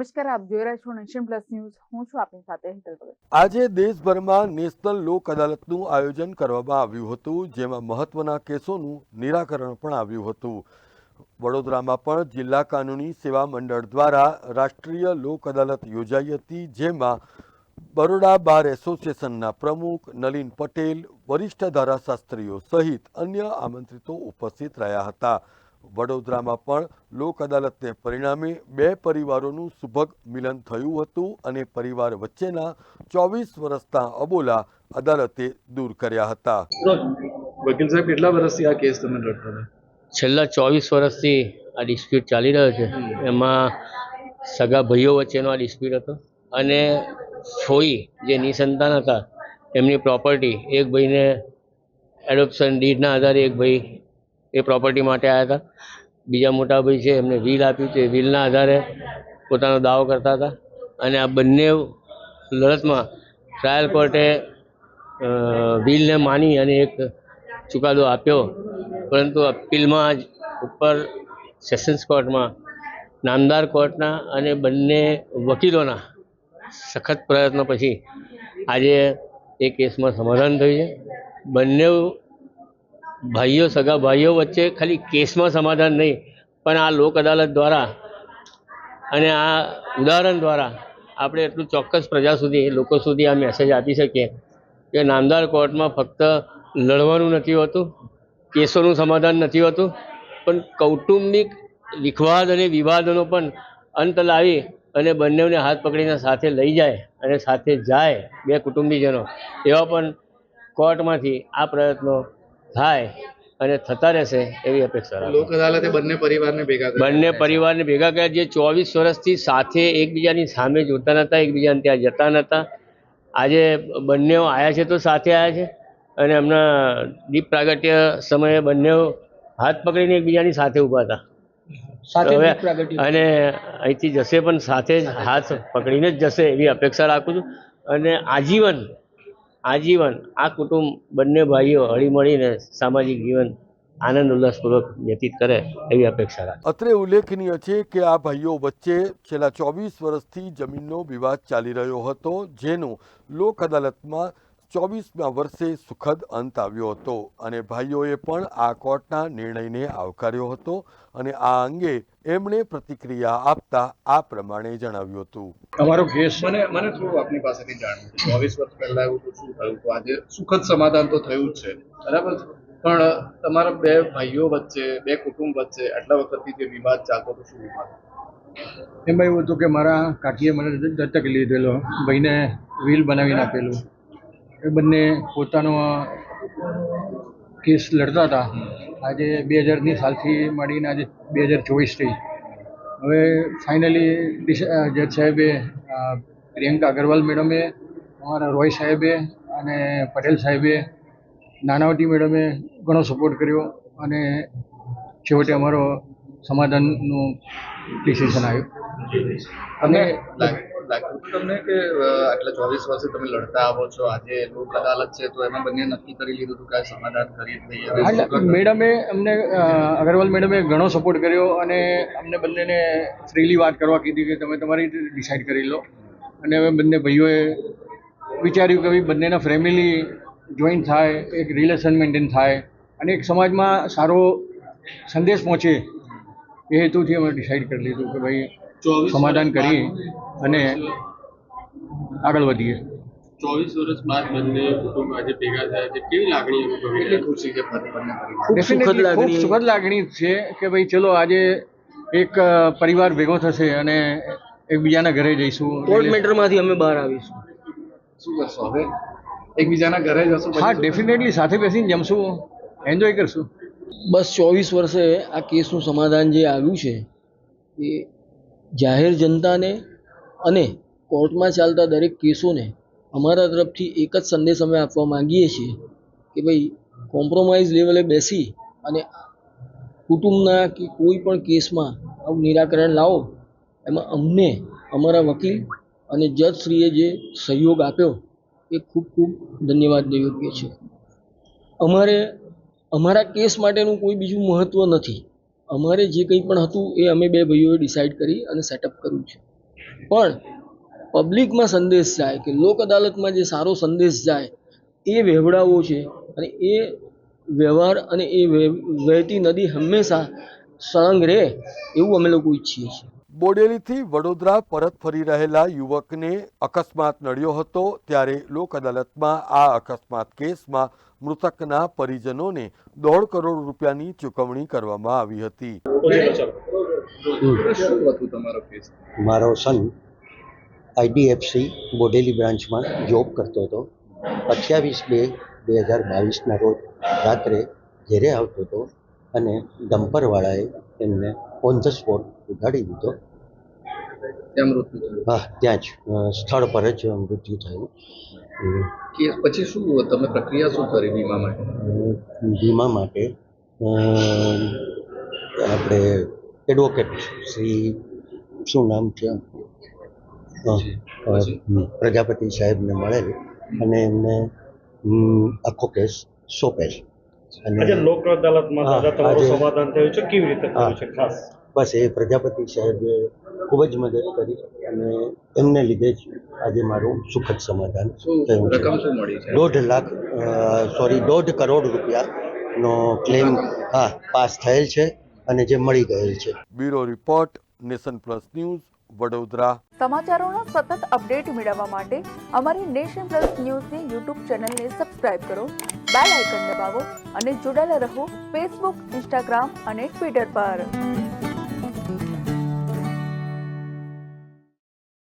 નમસ્કાર, આપ જોઈ રહ્યા છો નેશન પ્લસ ન્યૂઝ. હું છું આપની સાથે હેતલ ભગત. આજે દેશભરમાં નેશનલ લોક અદાલતનું આયોજન કરવામાં આવ્યું હતું, જેમાં મહત્વના કેસોનું નિરાકરણ પણ આવ્યું હતું. વડોદરામાં પણ જિલ્લા કાનૂની સેવા મંડળ દ્વારા રાષ્ટ્રીય લોક અદાલત યોજાઈ હતી, જેમાં બરોડા બાર એસોસિએશનના પ્રમુખ નલિન પટેલ, વરિષ્ઠ ધારાશાસ્ત્રીઓ સહિત અન્ય આમંત્રિતો ઉપસ્થિત રહ્યા હતા. વડોદરામાં પણ લોક અદાલતને પરિણામે બે પરિવારોનું સુભગ મિલન થયું હતું અને પરિવાર વચ્ચેના ચોવીસ વર્ષના અબોલા અદાલતે દૂર કર્યા હતા. વકીલ સાહેબ કેટલા વર્ષથી આ કેસ તમે લડતા હતા? છેલ્લા ચોવીસ વર્ષથી આ ડિસ્પ્યુટ ચાલી રહ્યો છે. એમાં સગા ભાઈઓ વચ્ચેનો આ ડિસ્પ્યુટ હતો અને ફોઈ જે નિસંતાન હતા એમની પ્રોપર્ટી એક ભાઈને એડોપ્શન ડીડના આધારે એક ભાઈ એ પ્રોપર્ટી માટે આવ્યા હતા. બીજા મોટા ભાઈ છે, એમને વિલ આપ્યું તે વિલના આધારે પોતાનો દાવો કરતા હતા. અને આ બંને લડતમાં ટ્રાયલ કોર્ટે વિલને માની અને એક ચુકાદો આપ્યો. પરંતુ અપીલમાં જ ઉપર સેશન્સ કોર્ટમાં નામદાર કોર્ટના અને બંને વકીલોના સખત પ્રયત્નો પછી આજે એ કેસમાં સમાધાન થયું છે. બંને ભાઈઓ, સગા ભાઈઓ વચ્ચે ખાલી કેસમાં સમાધાન નહીં, પણ આ લોક અદાલત દ્વારા અને આ ઉદાહરણ દ્વારા આપણે એટલું ચોક્કસ પ્રજા સુધી, લોકો સુધી આ મેસેજ આપી શકીએ કે નામદાર કોર્ટમાં ફક્ત લડવાનું નથી હોતું, કેસોનું સમાધાન નથી હોતું, પણ કૌટુંબિક વિખવાદ અને વિવાદોનો પણ અંત લાવી અને બંનેને હાથ પકડીને સાથે લઈ જાય અને સાથે જાય બે કુટુંબીજનો, એવા પણ કોર્ટમાંથી આ પ્રયત્નો થાય અને થતા રહેશે એવી અપેક્ષા લોક અદાલતે બંને પરિવારને ભેગા બંને પરિવારને ભેગા કર્યા જે ચોવીસ વર્ષથી સાથે એકબીજાની સામે જોતા નહોતા એકબીજાને ત્યાં જતા નહોતા. આજે બંને આવ્યા છે તો સાથે આવ્યા છે અને એમના દીપ પ્રાગટ્ય સમયે બંને હાથ પકડીને એકબીજાની સાથે ઊભા હતા. અને અહીંથી જશે પણ સાથે જ હાથ પકડીને જ જશે એવી અપેક્ષા રાખું છું. અને આજીવન આજીવન, આ કુટુંબ બંને ભાઈઓ હળીમળીને સામાજિક જીવન આનંદ, ઉલ્લાસપૂર્વક વ્યતીત કરે એવી અપેક્ષા રાખે. અત્રે ઉલ્લેખનીય છે કે આ ભાઈઓ વચ્ચે છેલ્લા ચોવીસ વર્ષથી જમીનનો વિવાદ ચાલી રહ્યો હતો, જેનો લોક અદાલતમાં ચોવીસમા વર્ષે સુખદ અંત આવ્યો હતો અને ભાઈઓએ પણ આ કોર્ટના નિર્ણયને આવકાર્યો હતો અને આ અંગે એમણે પ્રતિક્રિયા આપતા આ પ્રમાણે જણાવ્યું હતું. તમારો કેસ? મને મને થોડું આપની પાસેથી જાણવું ચોવીસ વર્ષ પહેલા એવું તો શું થયું? હતું આજે સુખદ સમાધાન તો થયું જ છે. બરાબર પણ તમારા બે ભાઈઓ વચ્ચે બે કુટુંબ વચ્ચે આટલા વખતથી જે વિવાદ ચાલતો હતો શું વિવાદ? એમાં એવું હતું કે મારા કાકીએ મને દત્તક લીધેલો. ભાઈને વ્હીલ બનાવીને આપેલું. એ બંને પોતાનો કેસ લડતા હતા. આજે બે હજારની સાલથી માંડીને આજે બે હજાર ચોવીસ થઈ. હવે ફાઇનલી જજ સાહેબે પ્રિયંકા અગરવાલ મેડમે, અમારા રોય સાહેબે અને પટેલ સાહેબે, નાનાવટી મેડમે ઘણો સપોર્ટ કર્યો અને છેવટે અમારો સમાધાનનું ડિસિઝન આવ્યું. અને લાગતું હતું તમને કે આટલા ચોવીસ વર્ષે તમે લડતા આવો છો? આજે લોક અદાલત છે તો એમાં બંને નક્કી કરી લીધું હતું કે સમાધાન કરી જ એટલે મેડમે અમને અગરવાલ મેડમે ઘણો સપોર્ટ કર્યો અને અમને બંનેને ફ્રીલી વાત કરવા કીધી કે તમે તમારી રીતે ડિસાઈડ કરી લો. અને અમે બંને ભાઈઓએ વિચાર્યું કે ભાઈ બંનેના ફેમિલી જોઈન થાય એક રિલેશન મેન્ટેન થાય અને એક સમાજમાં સારો સંદેશ પહોંચે એ હેતુથી અમે ડિસાઈડ કરી લીધું કે ભાઈ સમાધાન કરી અને આગળ વધીએ. ચોવીસ વર્ષ બાદ બંને કુટુંબ આજે ભેગા થયા છે. કેવી લાગણી અનુભવી? કેટલી ખુશી છે ખૂબ સુખદ લાગણી છે કે ભાઈ ચલો આજે એક પરિવાર ભેગો થશે અને એકબીજાના ઘરે જઈશું. કોર્ટ મેટરમાંથી અમે બહાર આવીશું. શું કરશો હવે? એકબીજાના ઘરે જશું હા ડેફિનેટલી સાથે બેસીને જમશું. એન્જોય કરશું. બસ ચોવીસ વર્ષે આ કેસનું સમાધાન જે આવ્યું છે એ જાહેર જનતાને અને કોર્ટમાં ચાલતા દરેક કેસોને અમારા તરફથી એક જ સંદેશ અમે આપવા માંગીએ છીએ કે ભાઈ કોમ્પ્રોમાઇઝ લેવલે બેસી અને કુટુંબના કે કોઈ પણ કેસમાં આવું નિરાકરણ લાવો. એમાં અમને, અમારા વકીલ અને જજશ્રીએ જે સહયોગ આપ્યો એ ખૂબ ખૂબ ધન્યવાદ યોગ્ય છે અમારે, અમારા કેસ માટેનું કોઈ બીજું મહત્ત્વ નથી. અમારે જે કંઈ પણ હતું એ અમે બે ભાઈઓએ ડિસાઇડ કરી અને સેટઅપ કર્યું છે. પણ પબ્લિકમાં સંદેશ જાય કે લોક અદાલતમાં જે સારો સંદેશ જાય એ વહેવડાવો છે અને એ વ્યવહાર અને એ વહે- વહેતી નદી હંમેશા સળંગ રહે એવું અમે લોકો ઈચ્છીએ છીએ. બોડેલીથી વડોદરા પરત ફરી રહેલા યુવકને અકસ્માત નડ્યો હતો ત્યારે લોક અદાલતમાં આ અકસ્માત કેસમાં મૃતકના પરિજનોને દોઢ કરોડ રૂપિયાની ચૂકવણી કરવામાં આવી હતી. મારો સન આઈડીએફસી બોડેલી બ્રાન્ચમાં જોબ કરતો હતો. અઠ્યાવીસ બે બે હજાર બાવીસના રોજ રાત્રે ઘેરે આવતો હતો અને ડમ્પરવાળાએ એમને ઓન ધ સ્પોટ ઉઘાડી દીધો. ત્યાં મૃત્યુ થયું. હા ત્યાં જ. સ્થળ પર જ મૃત્યુ થયું. કે પછી શું તમે પ્રક્રિયા શું કરી વીમા માટે? વીમા માટે આપણે એડવોકેટ શ્રી શું નામ છે પ્રજાપતિ સાહેબને મળેલ અને એમને આખો કેસ સોંપેલ. અને લોક અદાલતમાં તમારું સમાધાન થયું છે? કેવી રીતે થયું છે ખાસ? બસ એ પ્રજાપતિ સાહેબે ખૂબ જ મદદ કરી અને એમને લીધે જ આજે મારું સુખદ સમાધાન થયું રકમ છે શું મળી છે? દોઢ લાખ સોરી દોઢ કરોડ રૂપિયાનો ક્લેમ હા પાસ થયેલ છે અને જે મળી ગયેલ છે. Bureau report nation plus news Vadodara. સમાચારોના સતત અપડેટ મેળવવા માટે અમારી નેશન પ્લસ ન્યૂઝની યુટ્યુબ ચેનલને સબસ્ક્રાઇબ કરો બેલ આઇકન દબાવો અને જોડાયેલા રહો ફેસબુક ઇન્સ્ટાગ્રામ અને ટ્વિટર પર.